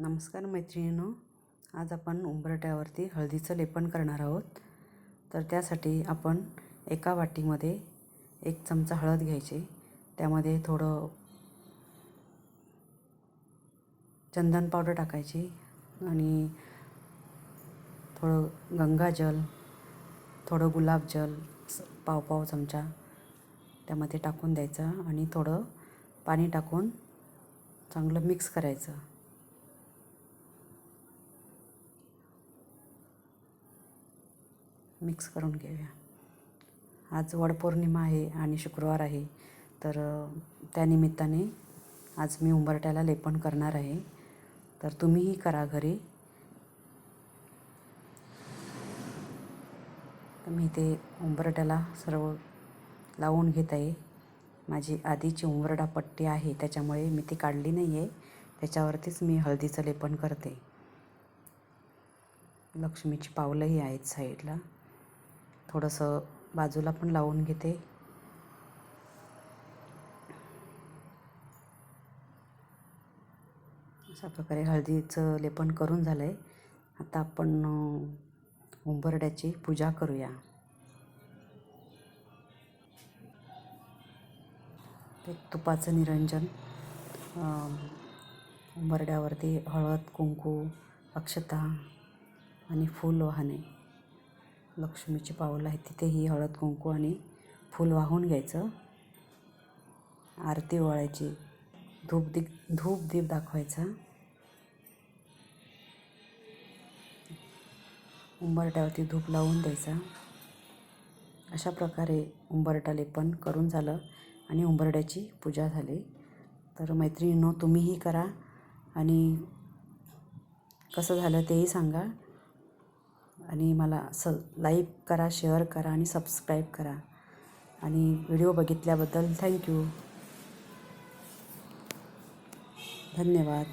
नमस्कार मैत्रिणींनो आज आपण उंबरट्यावरती हळदीचं लेपन करणार आहोत. तर त्यासाठी आपण एका वाटीमध्ये एक चमचा हळद घ्यायची. त्यामध्ये थोडं चंदन पावडर टाकायची आणि थोडं गंगाजल थोडं गुलाबजल पाव पाव चमचा त्यामध्ये टाकून द्यायचं आणि थोडं पाणी टाकून चांगलं मिक्स करायचं. मिक्स करून घेऊया. आज वडपौर्णिमा आहे आणि शुक्रवार आहे तर त्यानिमित्ताने आज मी उंबरट्याला लेपन करणार आहे. तर तुम्हीही करा घरी. तर मी ते उंबरट्याला सर्व लावून घेत आहे. माझी आधीची उंबरडा पट्टी आहे त्याच्यामुळे मी ती काढली नाही आहे त्याच्यावरतीच मी हळदीचं लेपन करते. लक्ष्मीची पावलंही आहेत साईडला. थोडंसं बाजूला पण लावून घेते. अशा प्रकारे हळदीचं लेपन करून झालं आहे आता आपण उंबरड्याची पूजा करूया. ते तुपाचं निरंजन उंबरड्यावरती हळद कुंकू अक्षता आणि फूल वाहणे लक्ष्मीचे पावलं आहे तिथेही हळद कुंकू आणि फूल वाहून घ्यायचं. आरती ओवाळायची. धूप दीप धूप दीप दाखवायचा. उंबरट्यावरती धूप लावून द्यायचा. अशा प्रकारे उंबरटा लेपन करून झालं आणि उंबरड्याची पूजा झाली. तर मैत्रिणींनो तुम्हीही करा आणि कसं झालं तेही सांगा. आणि मला स लाईक करा शेअर करा आणि सबस्क्राईब करा. आणि व्हिडिओ बघितल्याबद्दल थँक्यू. धन्यवाद.